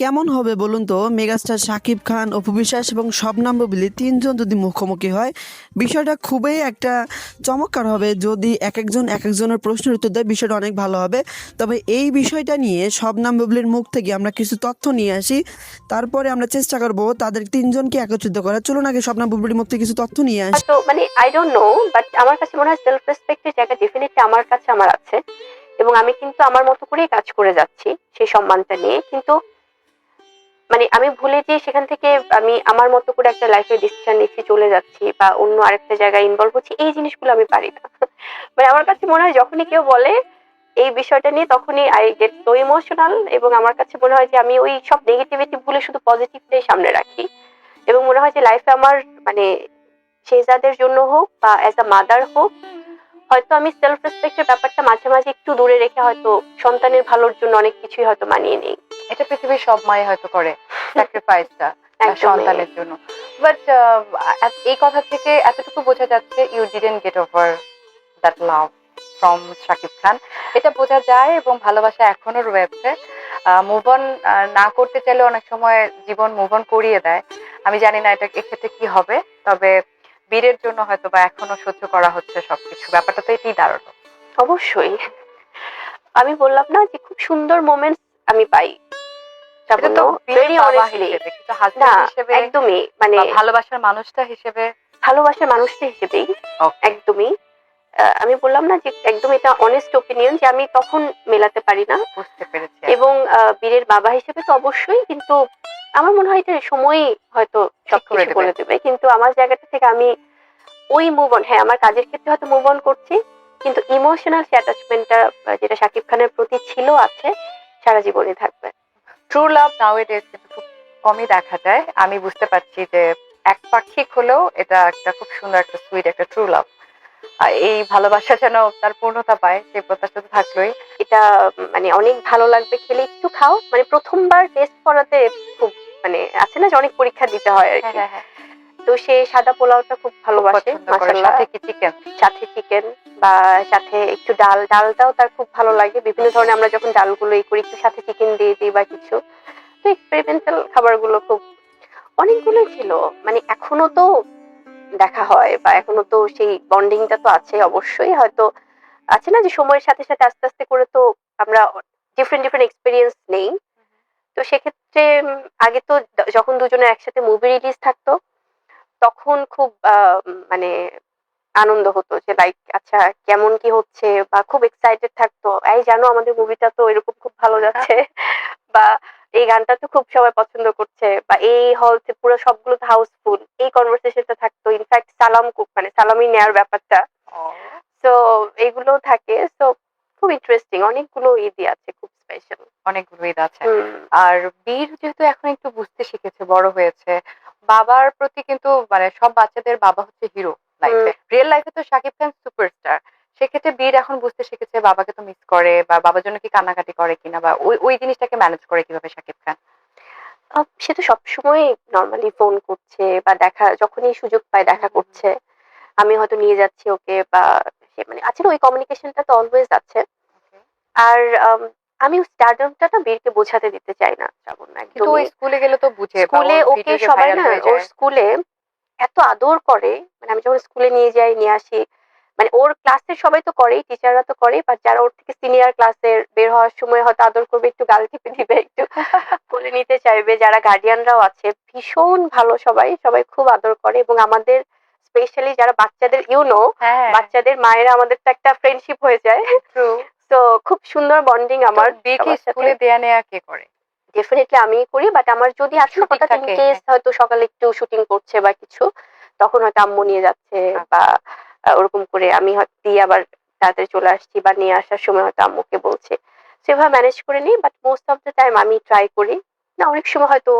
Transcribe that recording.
কেমন হবে বলুন তো? মেগাস্টার শাকিব খান, অপু বিশ্বাস এবং শবনাম বুবলি তিনজন যদি মুখোমুখি হয়, বিষয়টা খুবই একটা চমৎকার হবে। যদি এক একজন এক একজনের প্রশ্নের উত্তর দেয়, বিষয়টা অনেক ভালো হবে। তবে এই বিষয়টা নিয়ে শবনাম বুবলির মুখ থেকে আমরা কিছু তথ্য নিয়ে আসি। তারপরে আমরা চেষ্টা করব তাদের তিনজনকে একত্রিত করা চলুন আগে শবনাম বুবলির মুখ থেকে কিছু তথ্য নিয়ে আসি। হয়তো মানে আই ডোন্ট নো বাট আমার কাছে মনে হয় সেলফ রেসপেক্টের জায়গা ডেফিনেটলি আমার কাছে আমার আছে। এবং আমি কিন্তু আমার মতো করেই কাজ করে যাচ্ছি সেই সম্মানটা নিয়ে। কিন্তু মানে আমি ভুলে যে সেখান থেকে আমি আমার মতো করে একটা লাইফের ডিসিশন নিচ্ছি, চলে যাচ্ছি বা অন্য আরেকটা জায়গায় ইনভলভ হচ্ছি, এই জিনিসগুলো আমি পারি না। মানে আমার কাছে মনে হয় যখনই কেউ বলে এই বিষয়টা নিয়ে তখনই আই গেট সো ইমোশনাল এবং আমার কাছে মনে হয় যে আমি ওই সব নেগেটিভিটি ভুলে শুধু পজিটিভটাই সামনে রাখি। এবং মনে হয় যে লাইফে আমার মানে শেহজাদের জন্য হোক বা অ্যাজ আ মাদার হোক, হয়তো আমি সেলফ রেসপেক্টের ব্যাপারটা মাঝে মাঝে একটু দূরে রেখে হয়তো সন্তানের ভালোর জন্য অনেক কিছুই হয়তো মানিয়ে নেই। এটা পৃথিবীর সব মাই হয়তো করে স্যাক্রিফাইসটা সন্তানের জন্য। বাট এই কথা থেকে এতটুকু বোঝা যাচ্ছে you didn't get over that love from Shakib Khan এটা বোঝা যায় এবং ভালোবাসা এখনও রয়েছে। মুভ অন না করতে চাইলে অনেক সময় জীবন মুভ অন করিয়ে দেয়। আমি জানি না এটা এক্ষেত্রে কি হবে তবে বীরের জন্য হয়তো বা এখনও সহ্য করা হচ্ছে সবকিছু। ব্যাপারটা তো এটাই দাঁড়ানো অবশ্যই। আমি বললাম না যে খুব সুন্দর মোমেন্টস আমি পাই। একদমই মানে ভালোবাসার মানুষটা হিসেবে। ভালোবাসার মানুষটা হিসেবেই একদমই। আমি বললাম না যে একদম এটা অনেস্ট ওপিনিয়ন যে আমি তখন মেলাতে পারি না। বুঝতে পেরেছি এবং বীরের বাবা হিসেবে তো অবশ্যই কিন্তু আমার মনে হয় এটা সময় হয়তো সবকিছু বলে দেবে। কিন্তু আমার জায়গাটা থেকে আমি ওই মুভ অন হ্যাঁ আমার কাজের ক্ষেত্রে হয়তো মুভ অন করছি কিন্তু ইমোশনাল সে অ্যাটাচমেন্টটা যেটা শাকিব খানের প্রতি ছিল আছে সারা জীবনে থাকবে। ট্রু লাভ নাও ইজ কিন্তু খুব কমই দেখা যায়। আমি বুঝতে পারছি যে এক পাক্ষিক হলেও এটা একটা খুব সুন্দর একটা সুইট একটা ট্রু লাভ এই ভালোবাসা যেন তার পূর্ণতা পায় সেই প্রত্যাশা তো থাকলোই। এটা মানে অনেক ভালো লাগবে খেলে। একটু খাও। মানে প্রথমবার টেস্ট করাতে খুব মানে আছে না যে অনেক পরীক্ষা দিতে হয় আর কি। হ্যাঁ। তো সে সাদা পোলাওটা খুব ভালোবাসে সাথে কি চিকেন সাথে চিকেন বা সাথে একটু ডাল ডালটাও তার খুব ভালো লাগে। বিভিন্ন ধরনের আমরা যখন ডালগুলো এই করি একটু সাথে চিকেন দিয়ে দিই বা কিছু। তো এক্সপেরিমেন্টাল খাবারগুলো খুব অনেকগুলো ছিল। মানে এখনও তো দেখা হয় বা এখনও তো সেই বন্ডিংটা তো আছে অবশ্যই। হয়তো আছে না যে সময়ের সাথে সাথে আস্তে আস্তে করে তো আমরা ডিফারেন্ট ডিফারেন্ট এক্সপিরিয়েন্স নেই। তো সেক্ষেত্রে আগে তো যখন দুজনের একসাথে মুভি রিলিজ থাকতো তখন খুব মানে আনন্দ হতো যে লাইক আচ্ছা কেমন কি হচ্ছে? বা খুব এক্সাইটেড থাকতো। এই জানো আমাদের মুভিটা তো এরকম খুব ভালো যাচ্ছে। বা এই গানটা তো খুব সবাই পছন্দ করছে। বা এই হল পুরো সবগুলো তো হাউসফুল এই কনভারসেশনটা থাকতো। ইনফ্যাক্ট সালাম খুব- মানে সালামি নেওয়ার ব্যাপারটা। তো এগুলো থাকে। তো খুব ইন্টারেস্টিং অনেকগুলো ঈদই আছে খুব স্পেশাল অনেকগুলো ঈদ আছে। আর বীর যেহেতু এখন একটু বুঝতে শিখেছে বড় হয়েছে বাবার প্রতি কিন্তু মানে সব বাচ্চাদের বাবা হচ্ছে হিরো লাইফে রিয়েল লাইফে তো শাকিব খান সুপারস্টার সেক্ষেত্রে বীর এখন বুঝতে শিখেছে বাবাকে তো মিস করে বা বাবার জন্য কি কান্নাকাটি করে কিনা বা ওই ওই জিনিসটাকে ম্যানেজ করে কীভাবে শাকিব খান সে তো সবসময় নর্মালি ফোন করছে বা দেখা যখনই সুযোগ পায় দেখা করছে। আমি হয়তো নিয়ে যাচ্ছি ওকে বা সে মানে আছে না ওই কমিউনিকেশনটা তো অলওয়েজ আছে। আর আমি স্টারডমটা না বীরকে বোঝাতে দিতে চাই না শ্রাবণ ওই স্কুলে গেলে তো বুঝে স্কুলে ওকে সবাই না ওর স্কুলে এত আদর করে মানে আমি যখন স্কুলে নিয়ে যাই নিয়ে আসি মানে ওর ক্লাসের সবাই তো করেই টিচাররা তো করেই বাট যারা ওর থেকে সিনিয়র ক্লাসের বের হওয়ার সময় হয়তো আদর করবে একটু গাল টিপে দিবে একটু কোলে নিতে চাইবে যারা গার্ডিয়ানরাও আছে ভীষণ ভালো সবাই সবাই খুব আদর করে এবং আমাদের স্পেশালি যারা বাচ্চাদের ইউনো হ্যাঁ। বাচ্চাদের মায়েরা আমাদের তো একটা ফ্রেন্ডশিপ হয়ে যায়। তো খুব সুন্দর বন্ডিং আমার সাথে। স্কুলে দেয়া নেয়া কে করে ডেফিনেটলি আমি করি বাট আমার যদি আছে না Shooting হঠাৎ থাকে, ইনকেস হ্যাঁ। হয়তো সকালে একটু শুটিং করছে বা কিছু তখন হয়তো আম্মু নিয়ে যাচ্ছে আচ্ছা। বা ওরকম করে আমি হয়তো দিয়ে আবার তাড়াতাড়ি চলে আসছি বা নিয়ে আসার সময় হয়তো আম্মুকে বলছে সেভাবে ম্যানেজ করে নিই but most of the time আমি ট্রাই করি না অনেক সময় হয়তো